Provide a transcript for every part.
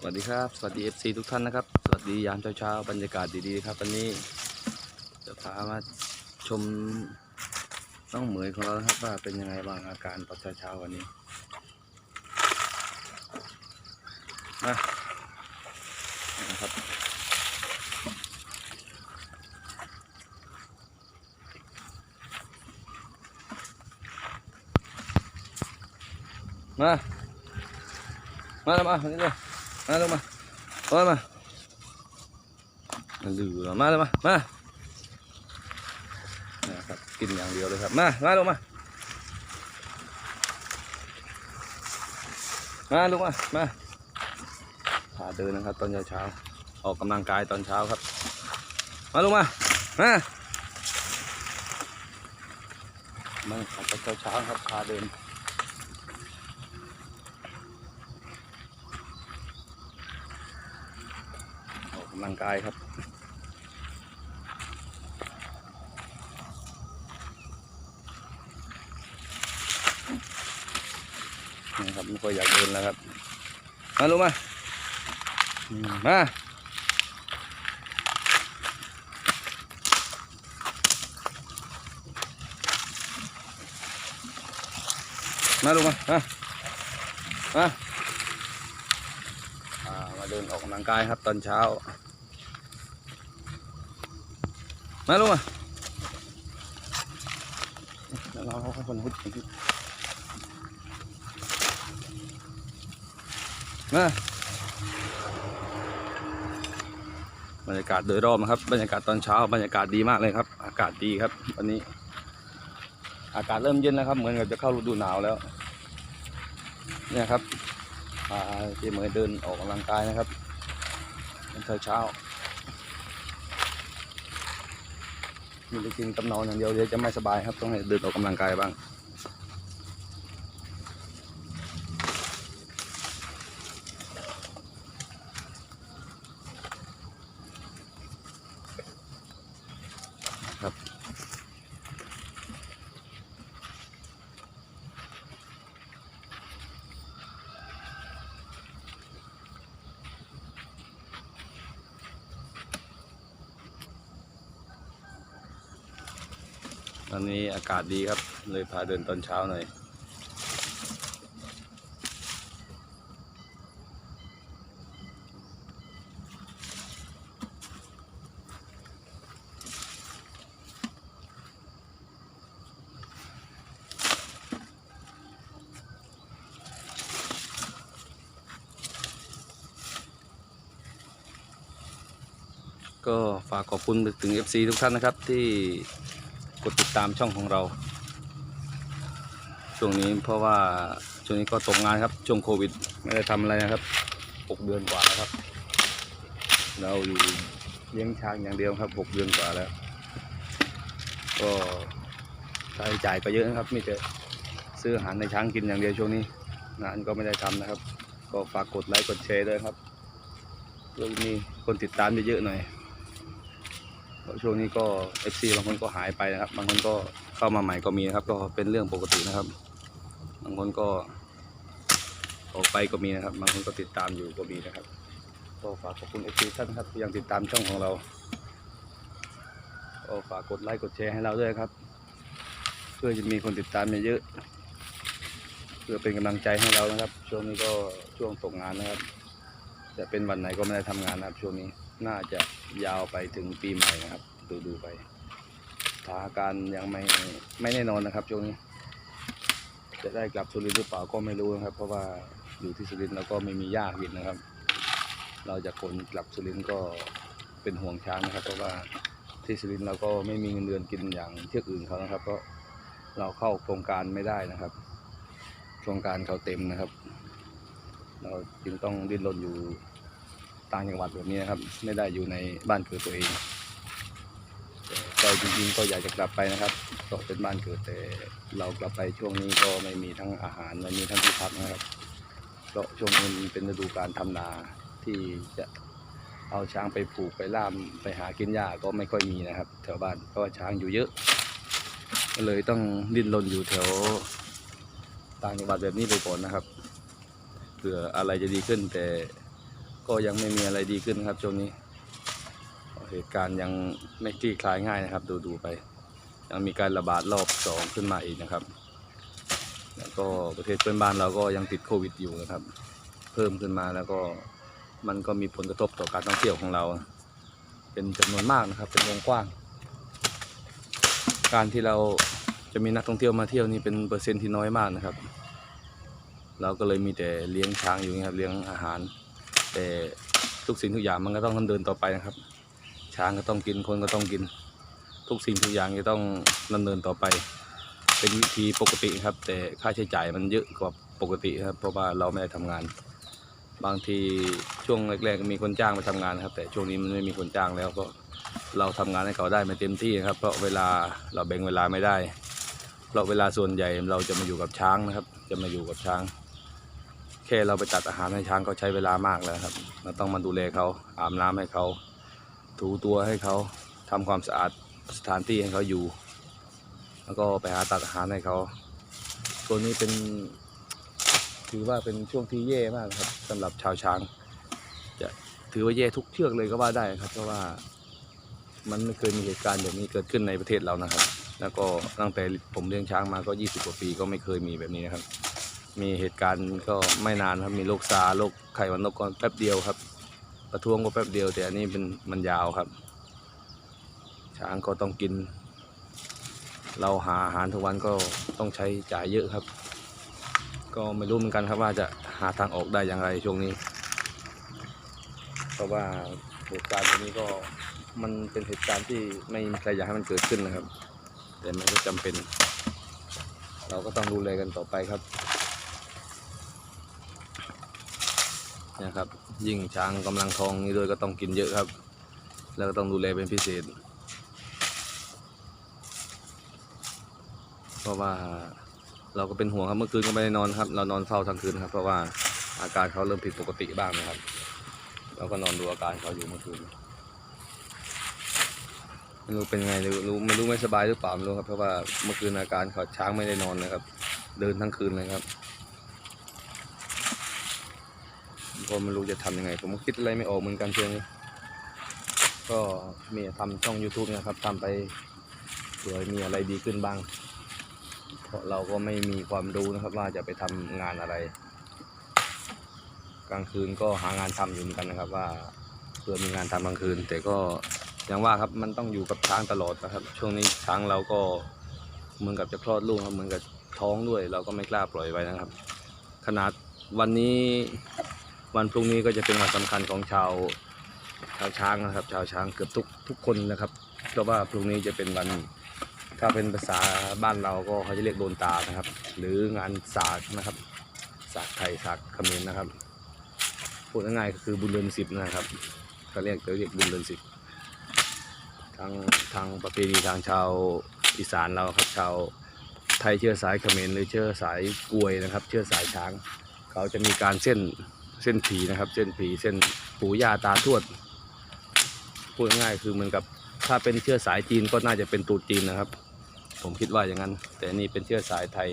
สวัสดีครับ สวัสดี FC ทุกท่านนะครับ สวัสดียามเช้าๆบรรยากาศดีๆครับวันนี้จะพามาชมน้องเหมยของเรานะครับว่าเป็นยังไงบ้างอาการตอนเช้าๆวันนี้มานะครับมา มาแล้วมานี่เลย มาล้วมาโอ้ยมามาดูมาแล้วมามานะครับกินอย่างเดียวเลยครับ มา มาลงมา มาลงมา มาพาเดินนะครับ ตอนเช้าออกกำลังกายตอนเช้าครับ มาลงมา มามาตอนเช้าครับพาเดิน ออกกำลังกายครับ นี่ครับไม่ค่อยอยากเดินแล้วครับ มาลงมา มามาลงมามามาอ่ามาเดินออกกำลังกายครับตอนเช้า มาลงมาแล้วเราเขาคนหุดอีกทีมาบรรยากาศโดยรอบนะครับ บรรยากาศตอนเช้า บรรยากาศดีมากเลยครับ อากาศดีครับวันนี้ อากาศเริ่มเย็นแล้วครับ เหมือนกับจะเข้าฤดูหนาวแล้ว เนี่ยครับพาเจเหมยเดินออกกำลังกายนะครับตอนเช้าเช้าๆ มีแต่กินกับนอนอย่างเดียวเดี๋ยวจะไม่สบายครับต้องให้เดินออกกำลังกายบ้าง อนนี้อากาศดีครับ เลยพาเดินตอนเช้าหน่อย ก็ฝากขอบคุณถึง FC ทุกท่านนะครับที่ ดติดตามช่องของเรา ช่วงนี้เพราะว่าช่วงนี้ก็ตกงานครับช่วงโควิด ไม่ได้ทำอะไรนะครับ6เดือนกว่าแล้วครับ เราอยู่เลี้ยงช้างอย่างเดียวครับ6เดือนกว่าแล้ว ก็ค่าใช้จ่ายก็เยอะนะครับไมีแต่ซื้ออาหารในช้างกินอย่างเดียวช่วงนี้งานก็ไม่ได้ทำนะครับ ก็ฝากกดไลค์กดแชร์ด้วยครับเพื่อมีคนติดตามเยอะๆหน่อย ช่วงนี้ก็ FC บางคนก็หายไปนะครับ บางคนก็เข้ามาใหม่ก็มีนะครับ ก็เป็นเรื่องปกตินะครับ บางคนก็ออกไปก็มีนะครับ บางคนก็ติดตามอยู่ก็มีนะครับ ก็ฝากขอบคุณ FC ท่านครับที่ยังติดตามช่องของเราก็ฝากกดไลค์กดแชร์ให้เราด้วยครับ เพื่อจะมีคนติดตามเยอะๆเพื่อเป็นกำลังใจให้เรานะครับ ช่วงนี้ก็ช่วงตกงานนะครับ จะเป็นวันไหนก็ไม่ได้ทำงานนะครับช่วงนี้ น่าจะยาวไปถึงปีใหม่นะครับ ดูดูไปสถานการณ์ยังไม่ไม่แน่นอนนะครับช่วงนี้ จะได้กลับสุรินทร์หรือเปล่าก็ไม่รู้นะครับ เพราะว่าอยู่ที่สุรินทร์เราก็ไม่มีหญ้ากินนะครับ เราจะขนกลับสุรินทร์ก็เป็นห่วงช้างนะครับ เพราะว่าที่สุรินทร์เราก็ไม่มีเงินเดือนกินอย่างที่อื่นเขานะครับ เพราะเราเข้าโครงการไม่ได้นะครับโครงการเขาเต็มนะครับ เราจึงต้องดิ้นรนอยู่ ต่างจังหวัดแบบนี้นะครับ ไม่ได้อยู่ในบ้านเกิดตัวเองแต่ใจจริงๆก็อยากจะกลับไปนะครับก็เป็นบ้านเกิดแต่เรากลับไปช่วงนี้ก็ไม่มีทั้งอาหารไม่มีทั้งที่พักนะครับเพราะช่วงนี้เป็นฤดูการทำนาที่จะเอาช้างไปผูกไปล่ามไปหากินหญ้าก็ไม่ค่อยมีนะครับ แถวบ้านเพราะว่าช้างอยู่เยอะ ก็เลยต้องดิ้นรนอยู่แถวต่างจังหวัดแบบนี้ไปก่อนนะครับเผื่ออะไรจะดีขึ้นแต่ ก็ยังไม่มีอะไรดีขึ้นครับช่วงนี้ เหตุการณ์ยังไม่คลี่คลายง่ายนะครับ ดูดูไป ยังมีการระบาดรอบสองขึ้นมาอีกนะครับ แล้วก็ประเทศเพื่อนบ้านเราก็ยังติดโควิดอยู่นะครับ เพิ่มขึ้นมาแล้วก็มันก็มีผลกระทบต่อการท่องเที่ยวของเรา เป็นจำนวนมากนะครับเป็นวงกว้าง การที่เราจะมีนักท่องเที่ยวมาเที่ยวนี่เป็นเปอร์เซ็นต์ที่น้อยมากนะครับ เราก็เลยมีแต่เลี้ยงช้างอยู่นะครับเลี้ยงอาหาร แต่ทุกสิ่งทุกอย่างมันก็ต้องดำเนินต่อไปนะครับ ช้างก็ต้องกินคนก็ต้องกิน ทุกสิ่งทุกอย่างจะต้องดำเนินต่อไป เป็นวิธีปกติครับ แต่ค่าใช้จ่ายมันเยอะกว่าปกติครับ เพราะว่าเราไม่ได้ทำงาน บางทีช่วงแรกๆมีคนจ้างมาทำงานนะครับ แต่ช่วงนี้มันไม่มีคนจ้างแล้วก็เราทำงานให้เขาได้ไม่เต็มที่นะครับ เพราะเวลาเราแบ่งเวลาไม่ได้ เพราะเวลาส่วนใหญ่เราจะมาอยู่กับช้างนะครับ จะมาอยู่กับช้าง แค่เราไปตัดอาหารให้ช้างก็ใช้เวลามากแล้วครับ เราต้องมาดูแลเขาอาบน้ำให้เขา ถูตัวให้เขาทำความสะอาดสถานที่ให้เขาอยู่ แล้วก็ไปหาตัดอาหารให้เขาตัวนี้เป็นถือว่าเป็นช่วงที่แย่มากครับสำหรับชาวช้าง จะถือว่าแย่ทุกเชือกเลยก็ว่าได้ครับ เพราะว่ามันไม่เคยมีเหตุการณ์แบบนี้เกิดขึ้นในประเทศเรานะครับ แล้วก็ตั้งแต่ผมเลี้ยงช้างมาก็ 20 กว่าปีก็ไม่เคยมีแบบนี้นะครับ มีเหตุการณ์ก็ไม่นานครับมีโรคซาร์โรคไข้หวัดนกก็แป๊บเดียวครับ ประท้วงก็แป๊บเดียว แต่อันนี้เป็นมันยาวครับ ช้างก็ต้องกิน เราหาอาหารทุกวันก็ต้องใช้จ่ายเยอะครับ ก็ไม่รู้เหมือนกันครับว่าจะหาทางออกได้อย่างไรช่วงนี้ เพราะว่าเหตุการณ์แบบนี้ก็มันเป็นเหตุการณ์ที่ไม่มีใครอยากให้มันเกิดขึ้นนะครับ แต่มันก็จำเป็น เราก็ต้องดูแลกันต่อไปครับ นะครับ ยิ่งช้างกำลังท้องนี่ด้วยก็ต้องกินเยอะครับ แล้วก็ต้องดูแลเป็นพิเศษ เพราะว่าเราก็เป็นห่วงครับเมื่อคืนก็ไม่ได้นอนครับ เรานอนเฝ้าทั้งคืนครับ เพราะว่าอาการเขาเริ่มผิดปกติบ้างนะครับ เราก็นอนดูอาการเขาอยู่เมื่อคืนไม่รู้เป็นไงรู้ไม่รู้ไม่สบายหรือเปล่าไม่รู้ครับเพราะว่าเมื่อคืนอาการเขาช้างไม่ได้นอนนะครับ เดินทั้งคืนเลยครับ ก็ไม่รู้จะทำยังไง ผมคิดอะไรไม่ออกเหมือนกันเช่วงก็มีทำช่อง YouTube นะครับทำไปเผื่อมีอะไรดีขึ้นบ้าง เพราะเราก็ไม่มีความรู้นะครับว่าจะไปทำงานอะไร กลางคืนก็หางานทำอยู่เหมือนกันนะครับว่าเพื่อมีงานทำกลางคืน แต่ก็อย่างว่าครับมันต้องอยู่กับช้างตลอดนะครับ ช่วงนี้ช้างเราก็เหมือนกับจะคลอดลูกครับเหมือนกับท้องด้วย เราก็ไม่กล้าปล่อยไว้นะครับ ขนาดวันนี้ วันพรุ่งนี้ก็จะเป็นวันสำคัญของชาวชาวช้างนะครับ ชาวช้างเกือบทุกทุกคนนะครับเพราะว่าพรุ่งนี้จะเป็นวันถ้าเป็นภาษาบ้านเราก็เขาจะเรียกโดนตานะครับ หรืองานศาสตร์นะครับศาสตร์ไทยศาสตร์เขมรนะครับพูดง่ายๆก็คือบุญเดือนสิบนะครับเขาเรียกเขาเรียกบุญเดือนสิบทางทางประเพณีทางชาวอีสานเราครับชาวไทยเชื้อสายเขมรหรือเชื้อสายกวยนะครับ เชื้อสายช้าง เขาจะมีการเส้น เส้นผีนะครับ เส้นผีเส้นปู่ย่าตาทวดพูดง่ายๆคือเหมือนกับถ้าเป็นเชื้อสายจีนก็น่าจะเป็นตรุษจีนนะครับ ผมคิดว่าอย่างนั้น แต่นี่เป็นเชื้อสายไทย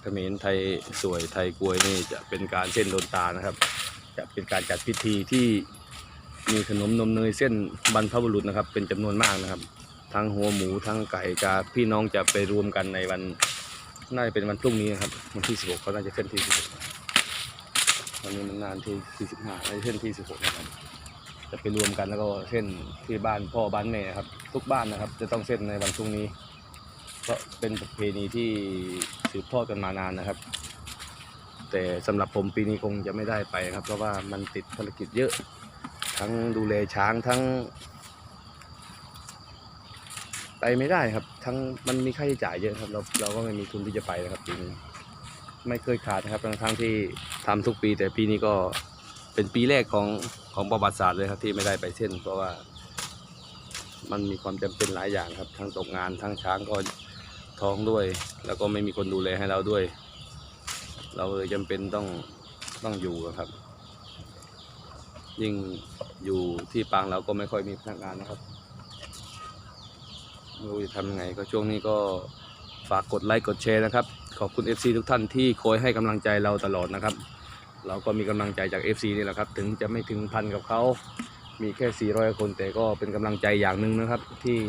เขมรไทยสวยไทยกวยนี่จะเป็นการเส้นโดนตานะครับ จะเป็นการจัดพิธีที่มีขนมนมเนยเส้นบรรพบุรุษนะครับ เป็นจำนวนมากนะครับ ทั้งหัวหมูทั้งไก่กาพี่น้องจะไปรวมกันในวันน่าจะเป็นวันพรุ่งนี้นะครับวันที่ 16เขาน่าจะเส้นที่16 วันนี้มันนานที่ที่15น่าจะเส้นที่ 16นะครับ จะไปรวมกันแล้วก็เส้นที่บ้านพ่อบ้านแม่ครับ ทุกบ้านนะครับ จะต้องเส้นในวันพรุ่งนี้เพราะเป็นประเพณีที่สืบทอดกันมานานนะครับ แต่สำหรับผมปีนี้คงจะไม่ได้ไปครับ เพราะว่ามันติดภารกิจเยอะ ทั้งดูแลช้างทั้ง ไปไม่ได้ครับ ทั้งมันมีค่าใช้จ่ายเยอะครับ เราเราก็ไม่มีทุนที่จะไปนะครับปีนี้ ไม่เคยขาดนะครับทั้งทั้งที่ทำทุกปี แต่ปีนี้ก็เป็นปีแรกของของประวัติศาสตร์เลยครับที่ไม่ได้ไปเส้น เพราะว่า มันมีความจำเป็นหลายอย่างครับ ทั้งตกงานทั้งช้างก็ท้องด้วย แล้วก็ไม่มีคนดูแลให้เราด้วย เราเลยจำเป็นต้องต้องอยู่ครับ ยิ่งอยู่ที่ปางเราก็ไม่ค่อยมีพนักงานนะครับไม่รู้จะทำยังไงก็ช่วงนี้ก็ฝากกดไลค์กดแชร์นะครับ ขอบคุณ FC ทุกท่านที่คอยให้กำลังใจเราตลอดนะครับ เราก็มีกำลังใจจาก FC นี่แหละครับ ถึงจะไม่ถึงพันกับเขา มีแค่ 400 คนแต่ก็เป็นกำลังใจอย่างหนึ่งนะครับที่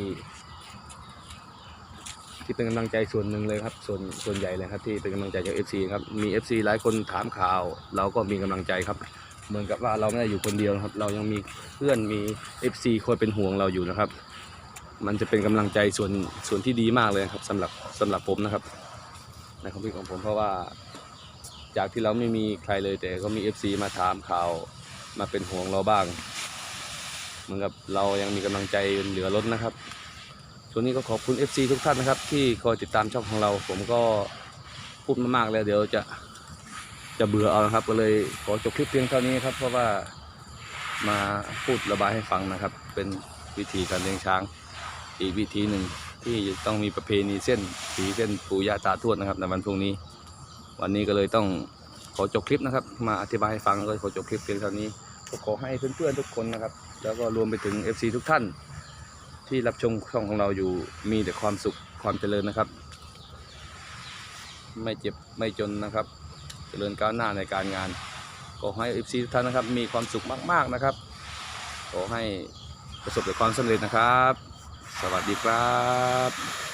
ที่เป็นกำลังใจส่วนหนึ่งเลยครับ ส่วนส่วนใหญ่เลยครับที่เป็นกำลังใจจาก FC ครับ มี FC หลายคนถามข่าว เราก็มีกำลังใจครับ เหมือนกับว่าเราไม่ได้อยู่คนเดียวนะครับ เรายังมีเพื่อนมี FC คอยเป็นห่วงเราอยู่นะครับ มันจะเป็นกำลังใจส่วนส่วนที่ดีมากเลยครับสำหรับสำหรับผมนะครับ ในความคิดของผมเพราะว่า จากที่เราไม่มีใครเลย แต่ก็มี FC มาถามข่าวมาเป็นห่วงเราบ้าง เหมือนกับเรายังมีกำลังใจเหลือล้นนะครับ ส่วนนี้ก็ขอบคุณ FC ทุกท่านนะครับ ที่คอยติดตามช่องของเรา ผมก็พูดมามากแล้วเดี๋ยวจะจะเบื่อเอานะครับ ก็เลยขอจบคลิปเพียงเท่านี้ครับ เพราะว่ามาพูดระบายให้ฟังนะครับ เป็นวิธีการเลี้ยงช้างอีกวิธีหนึ่ง ที่ต้องมีประเพณีเส้นสีเส้นปู่ย่าตาทวดนะครับในวันพรุ่งนี้ วันนี้ก็เลยต้องขอจบคลิปนะครับ มาอธิบายให้ฟังก็ขอจบคลิปเพียงเท่านี้ก็ขอให้เพื่อนๆทุกคนนะครับ แล้วก็รวมไปถึง FC ทุกท่าน ที่รับชมช่องของเราอยู่มีแต่ความสุขความเจริญนะครับ ไม่เจ็บไม่จนนะครับ เจริญก้าวหน้าในการงานขอให้ FC ทุกท่านนะครับมีความสุขมากๆนะครับขอให้ประสบแต่ความสำเร็จนะครับ สวัสดีครับ